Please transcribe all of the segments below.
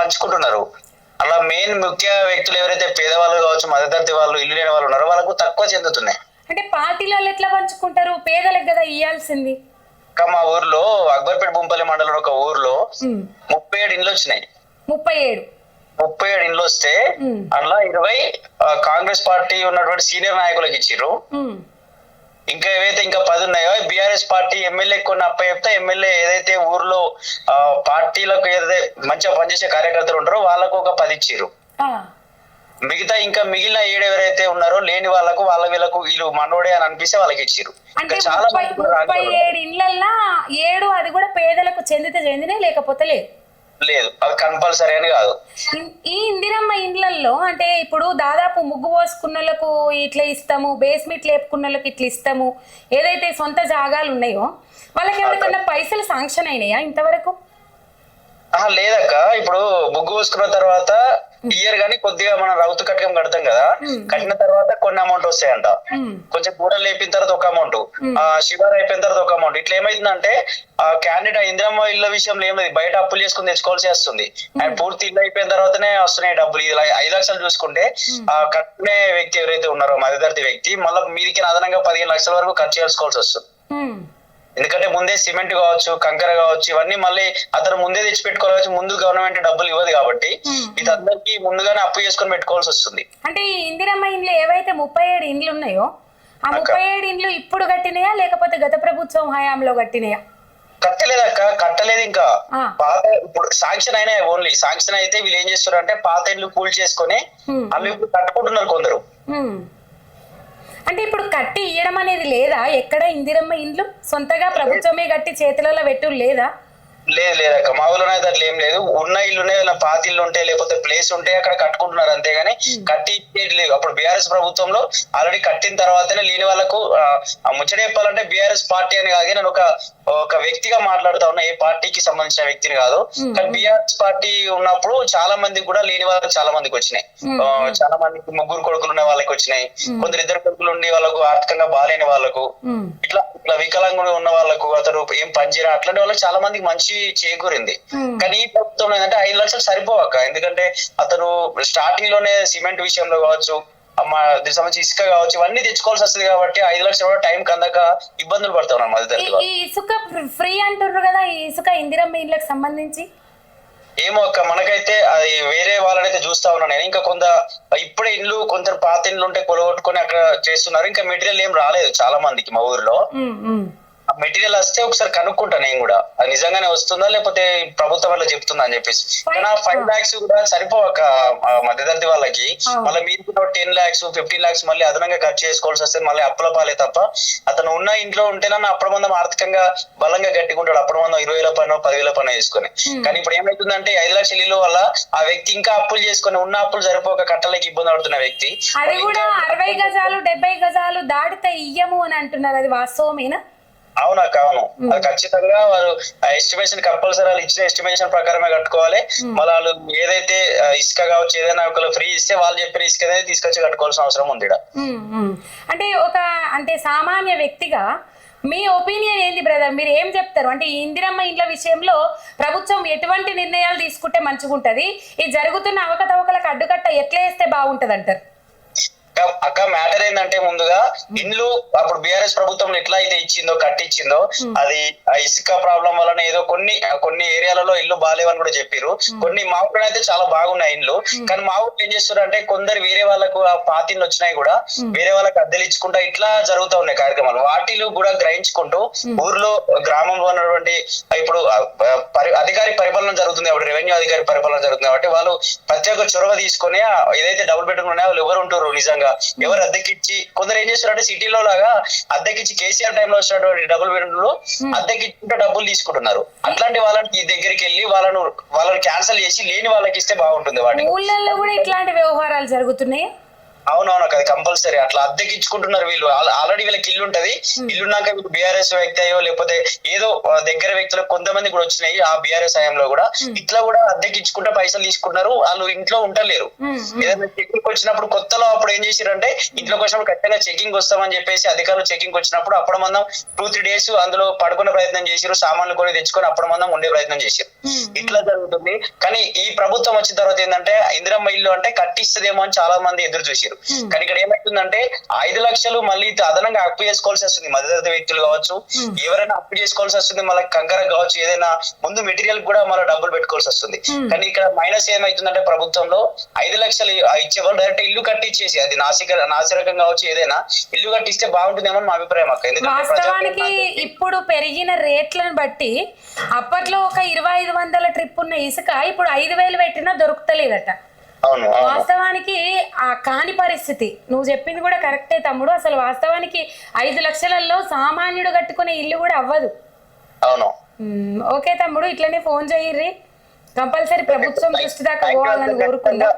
పంచుకుంటున్నారు. అలా మెయిన్ ముఖ్య వ్యక్తులు ఎవరైతే పేదవాళ్ళు కావచ్చు మధ్యతరగతి వాళ్ళు ఇల్లు లేని వాళ్ళు ఉన్నారో వాళ్ళకు తక్కువ చెందుతున్నాయి. అంటే పార్టీలలో ఎట్లా పంచుకుంటారు? పేదలకు కదా ఇయ్యాల్సింది. మా ఊర్లో అక్బర్పేట బొంపల్లి మండలం ఒక ఊర్లో ముప్పై ఏడు ఇండ్లు వచ్చినాయి. ముప్పై ఏడు. ముప్పై ఏడు ఇండ్లు వస్తే అందులో ఇరవై కాంగ్రెస్ పార్టీ ఉన్నటువంటి సీనియర్ నాయకులకు ఇచ్చిర్రు. ఇంకా ఏవైతే ఇంకా పది ఉన్నాయో బీఆర్ఎస్ పార్టీ ఎమ్మెల్యే కొన్ని అప్ప చెప్తే ఎమ్మెల్యే ఏదైతే ఊర్లో పార్టీలకు ఏదైతే మంచిగా పనిచేసే కార్యకర్తలు ఉంటారో వాళ్ళకు ఒక పది ఇచ్చిర్రు. ఆ, మిగతా ఇంకా మిగిలిన ఏడు ఎవరైతే ఉన్నారో లేని వాళ్ళకు వాళ్ళ వీళ్ళకు వీళ్ళు మనోడే అని అనిపిస్తే వాళ్ళకి ఇంకా చాలా ఏడు అది కూడా పేదలకు చెందితే చెందినే లేకపోతే లేదు. లేదు. అది కంపల్సరీ అని కాదు. ఈ ఇందిరమ్మ ఇండ్లల్లో అంటే ఇప్పుడు దాదాపు ముగ్గు పోసుకున్న వాళ్ళకు ఇట్లా ఇస్తాము బేస్మెంట్ లేపుకున్న వాళ్ళకి ఇట్లా ఇస్తాము ఏదైతే సొంత జాగాలు ఉన్నాయో వాళ్ళకి ఎవరికన్నా పైసలు శాంక్షన్ అయినాయా ఇంతవరకు? లేదక్క. ఇప్పుడు ముగ్గు పోసుకున్న తర్వాత ఇయర్ గానీ కొద్దిగా మనం రౌతు కట్టకం కడతాం కదా Hmm. కట్టిన తర్వాత కొన్ని అమౌంట్ వస్తాయంట. ఉమ్, కొంచెం కూరలు లేపిన తర్వాత ఒక అమౌంట్ Hmm. ఆ శివారు అయిపోయిన తర్వాత ఒక అమౌంట్ ఇట్లా ఏమైతుందంటే ఆ క్యాండిడేట్ ఇందిరమ్మ ఇళ్ళ విషయంలో ఏం లేదు. బయట అప్పులు చేసుకుని తెచ్చుకోవాల్సి వస్తుంది. అండ్ పూర్తి ఇల్లు అయిపోయిన తర్వాతనే వస్తున్నాయి డబ్బులు. ఇది like ఐదు లక్షలు చూసుకుంటే ఆ కట్టుకునే వ్యక్తి ఎవరైతే ఉన్నారో మధ్యతరగతి వ్యక్తి మళ్ళీ మీదికి అదనంగా పదిహేను లక్షల వరకు ఖర్చు చేసుకోవాల్సి వస్తుంది. ఎందుకంటే ముందే సిమెంట్ కావచ్చు కంకర కావచ్చు ఇవన్నీ మళ్ళీ అతను ముందే తెచ్చి పెట్టుకోవాలి ముందు గవర్నమెంట్ డబ్బులు ఇవ్వదు కాబట్టి. ఇది అందరికి ముందుగానే అప్పు చేసుకొని పెట్టుకోవాల్సి వస్తుంది అంటే ఈ ఇందిరమ్మ ఇండ్లు ఏవైతే ముప్పై ఏడు ఇండ్లు ఉన్నాయో ఆ ముప్పై ఏడు ఇండ్లు ఇప్పుడు కట్టినాయా లేకపోతే గత ప్రభుత్వం హయాంలో కట్టినాయా కట్టలేదక్క కట్టలేదు ఇంకా. పాత ఇప్పుడు శాంక్షన్ అయినా ఓన్లీ శాంక్షన్ అయితే వీళ్ళు ఏం చేస్తారు అంటే పాత ఇల్లు కూల్ చేసుకొని. అవి ఇప్పుడు కట్టుకుంటున్నారు కొందరు. అంటే ఇప్పుడు కట్టి ఇయ్యడం అనేది లేదా? ఎక్కడ ఇందిరమ్మ ఇండ్లు సొంతగా ప్రభుత్వమే కట్టి చేతులలో పెట్టు లేదా? లేదు లేదక్క మా ఊళ్ళో అయితే అట్లా ఏం లేదు. ఉన్న ఇల్లునే ఏదైనా పాత ఇల్లు ఉంటే లేకపోతే ప్లేస్ ఉంటే అక్కడ కట్టుకుంటున్నారు అంతేగాని కట్టి ఇచ్చేది లేదు. అప్పుడు బీఆర్ఎస్ ప్రభుత్వంలో ఆల్రెడీ కట్టిన తర్వాతనే లేని వాళ్ళకు ముచ్చట చెప్పాలంటే బీఆర్ఎస్ పార్టీ అని కాదు. నేను ఒక ఒక వ్యక్తిగా మాట్లాడుతా ఉన్నా. ఏ పార్టీకి సంబంధించిన వ్యక్తిని కాదు. Hmm. కానీ బీఆర్ఎస్ పార్టీ ఉన్నప్పుడు చాలా మందికి కూడా లేని వాళ్ళకి చాలా మందికి వచ్చినాయి. Hmm. చాలా మందికి ముగ్గురు కొడుకులు ఉన్న వాళ్ళకి వచ్చినాయి. కొందరు ఇద్దరు కొడుకులు ఉండి వాళ్ళకు ఆర్థికంగా బాగాలేని వాళ్ళకు. ఇట్లా ఇట్లా వికలాంగులు ఉన్న వాళ్ళకు అతను ఏం పనిచేయరా అట్లాంటి వాళ్ళకి చాలా మందికి మంచి చేకూరింది. కానీ ఈ ప్రభుత్వం ఏంటంటే ఐదు లక్షలు సరిపోవక్క ఎందుకంటే అతను స్టార్టింగ్లోనే సిమెంట్ విషయంలో కావచ్చు అమ్మ దీనికి సంబంధించి ఇసుక కావచ్చు ఇవన్నీ తెచ్చుకోవాల్సి వస్తుంది కాబట్టి ఐదు లక్షలు కూడా టైం కందక ఇబ్బందులు పడతా ఉన్నారు మధ్య ఈ- ఇసుక ఫ్రీ అంటున్నారు కదా ఈ ఇసుక ఇందిరమ్మ ఇండ్లకు సంబంధించి? ఏమో అక్క మనకైతే అది వేరే వాళ్ళనైతే చూస్తా ఉన్నాను నేను. ఇంకా కొంత ఇప్పుడే ఇండ్లు కొంత పాత ఇండ్లు ఉంటే కొలగొట్టుకొని అక్కడ చేస్తున్నారు. ఇంకా మెటీరియల్ ఏం రాలేదు చాలా మందికి మా ఊర్లో. మెటీరియల్ వస్తే ఒకసారి కనుక్కుంటా నేను కూడా. అది నిజంగానే వస్తుందా లేకపోతే ప్రభుత్వం వల్ల చెప్తుందా అని చెప్పేసి. కానీ ఆ ఫైవ్ లాక్స్ కూడా సరిపోవక ఆ మధ్యతరగతి వాళ్ళకి. మళ్ళీ మీరు టెన్ లాక్స్ ఫిఫ్టీన్ లాక్స్ మళ్ళీ అదనంగా ఖర్చు చేసుకోవాల్సి వస్తే మళ్ళీ అప్పుల పాలే తప్ప అతను ఉన్న ఇంట్లో ఉంటేనన్నా అప్పుడు మందం ఆర్థికంగా బలంగా గట్టికుంటాడు అప్పుడు మందం ఇరవై వేల పనో పదివేల పనో వేసుకొని. Hmm. కానీ ఇప్పుడు ఏమైతుందంటే ఐదు లక్షల ఇల్లు వల్ల ఆ వ్యక్తి ఇంకా అప్పులు చేసుకొని ఉన్న అప్పులు సరిపోక కట్టలేక ఇబ్బంది పడుతున్న వ్యక్తి. అది కూడా అరవై గజాలు డెబ్బై గజాలు దాటితే ఇయ్యము అని అంటున్నారు. అది వాస్తవమేనా? అవును అది ఖచ్చితంగా వారు ఎస్టిమేషన్ కంపల్సరీ వాళ్ళు ఇచ్చిన ఎస్టిమేషన్ ప్రకారమే కట్టుకోవాలి. మళ్ళీ వాళ్ళు ఏదైతే ఇసుక కావచ్చు ఏదైనా ఒకళ్ళు ఫ్రీ ఇస్తే వాళ్ళు చెప్పిన ఇసుక అనేది తీసుకొచ్చి కట్టుకోవాల్సిన అవసరం ఉంది. అంటే ఒక అంటే సామాన్య వ్యక్తిగా మీ ఒపీనియన్ ఏంది బ్రదర్ మీరు ఏం చెప్తారు? అంటే ఈ ఇందిరమ్మ ఇండ్ల విషయంలో ప్రభుత్వం ఎటువంటి నిర్ణయాలు తీసుకుంటే మంచిగుంటది? ఈ జరుగుతున్న అవకతవకలకు అడ్డుకట్ట ఎట్లా వేస్తే బాగుంటది అంటారు అక్క- మ్యాటర్ ఏంటంటే ముందుగా ఇండ్లు అప్పుడు బీఆర్ఎస్ ప్రభుత్వం ఎట్లా అయితే ఇచ్చిందో కట్టించిందో అది ఆ ఇసుక ప్రాబ్లం వలన ఏదో కొన్ని కొన్ని ఏరియాలలో ఇల్లు బాగాలేవని కూడా చెప్పారు కొన్ని మా ఊళ్ళో అయితే చాలా బాగున్నాయి ఇండ్లు. కానీ మా ఊళ్ళో ఏం చేస్తారు అంటే కొందరు వేరే వాళ్ళకు ఆ పాతిళ్ళు వచ్చినాయి కూడా వేరే వాళ్ళకి అద్దెలు ఇచ్చుకుంటా ఇట్లా జరుగుతూ ఉన్నాయి కార్యక్రమాలు. వాటిలో కూడా గ్రహించుకుంటూ ఊర్లో గ్రామంలో ఉన్నటువంటి ఇప్పుడు అధికారి పరిపాలన జరుగుతుంది అప్పుడు రెవెన్యూ అధికారి పరిపాలన జరుగుతుంది కాబట్టి వాళ్ళు ప్రత్యేక చొరవ తీసుకొని ఏదైతే డబుల్ బెడ్రూమ్ ఉన్నాయో వాళ్ళు ఎవరు ఉంటారు నిజంగా? ఎవరు అద్దెకిచ్చి కొందరు ఏం చేస్తారంటే సిటీలో లాగా అద్దెకిచ్చి కేసీఆర్ టైంలో వచ్చినటువంటి డబుల్ బెడ్రూమ్లో అద్దెకిచ్చుకుంటే డబ్బులు తీసుకుంటున్నారు. అట్లాంటి వాళ్ళని ఈ దగ్గరికి వెళ్ళి వాళ్ళను వాళ్ళని క్యాన్సిల్ చేసి లేని వాళ్ళకి ఇస్తే బాగుంటుంది వాటికి ఊళ్ళల్లో కూడా ఇట్లాంటి వ్యవహారాలు జరుగుతున్నాయి? అవునవును అది కంపల్సరీ. అట్లా అద్దెకి ఇచ్చుకుంటున్నారు వీళ్ళు ఆల్రెడీ వీళ్ళకి ఇల్లు ఉంటది. ఇల్లున్నాక వీళ్ళు బీఆర్ఎస్ వ్యక్తి అయ్యో లేకపోతే ఏదో దగ్గర వ్యక్తులకు కొంతమంది కూడా వచ్చినాయి ఆ బీఆర్ఎస్ హయాంలో కూడా. ఇట్లా కూడా అద్దెకి ఇచ్చుకుంటే పైసలు తీసుకుంటున్నారు. వాళ్ళు ఇంట్లో ఉండలేరు. ఉమ్, ఏదైనా చెక్కులు వచ్చినప్పుడు కొత్తలో అప్పుడు ఏం చేసిరంటే ఇంట్లోకి వచ్చినప్పుడు ఖచ్చితంగా చెకింగ్ వస్తామని చెప్పేసి అధికారులు చెకింగ్ వచ్చినప్పుడు అప్పుడు మందం టూ త్రీ డేస్ అందులో పడుకునే ప్రయత్నం చేసిరు సామాన్లు కొని తెచ్చుకొని అప్పుడు మందం ఉండే ప్రయత్నం Hmm. ఇట్లా జరుగుతుంది కానీ ఈ ప్రభుత్వం వచ్చిన తర్వాత ఏంటంటే ఇందిరమ్మ ఇల్లు అంటే కట్టిస్తుందేమో అని చాలా మంది ఎదురు చూసారు. కానీ ఇక్కడ ఏమైతుందంటే ఐదు లక్షలు మళ్ళీ అదనంగా అప్పు చేసుకోవాల్సి వస్తుంది మధ్యతరగతి వ్యక్తులు కావచ్చు. ఎవరైనా అప్పు చేసుకోవాల్సి వస్తుంది మళ్ళీ కంకర కావచ్చు ఏదైనా ముందు మెటీరియల్ కూడా మళ్ళీ డబ్బులు పెట్టుకోవాల్సి వస్తుంది. కానీ ఇక్కడ మైనస్ ఏమైతుందంటే ప్రభుత్వంలో ఐదు లక్షలు ఇచ్చే వాళ్ళు డైరెక్ట్ ఇల్లు కట్టించేసి అది నాసిక నాసిరకం కావచ్చు ఏదైనా ఇల్లు కట్టిస్తే బాగుంటుందేమో మా అభిప్రాయం అక్క. ఎందుకంటే వాస్తవానికి ఇప్పుడు పెరిగిన రేట్లను బట్టి అప్పట్లో ఒక ఇరవై ఐదు వందల ట్రిప్ ఉన్న ఇసుక ఇప్పుడు ఐదు వేలు పెట్టినా దొరుకుతలేదట. వాస్తవానికి ఆ కాని పరిస్థితి. నువ్వు చెప్పింది కూడా కరెక్టే తమ్ముడు. అసలు వాస్తవానికి ఐదు లక్షలలో సామాన్యుడు కట్టుకునే ఇల్లు కూడా అవ్వదు. అవును. ఓకే తమ్ముడు ఇట్లనే ఫోన్ చేయర్రి. కంపల్సరీ ప్రభుత్వం దృష్టి దాకా పోవాలని కోరుకుందా.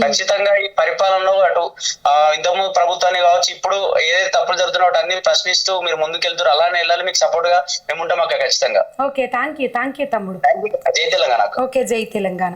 ఖచ్చితంగా ఈ పరిపాలనలో అటు ఆ, ఇంతకుముందు ప్రభుత్వాన్ని కావచ్చు ఇప్పుడు ఏదైతే తప్పులు జరుగుతున్నాయో వాటి అన్ని ప్రశ్నిస్తూ మీరు ముందుకెళ్తారు అలానే వెళ్ళాలి మీకు సపోర్ట్గా మేము ఉంటాం అక్క ఖచ్చితంగా. Okay thank you thank you తమ్ముడు. జై తెలంగాణ. ఓకే జై తెలంగాణ.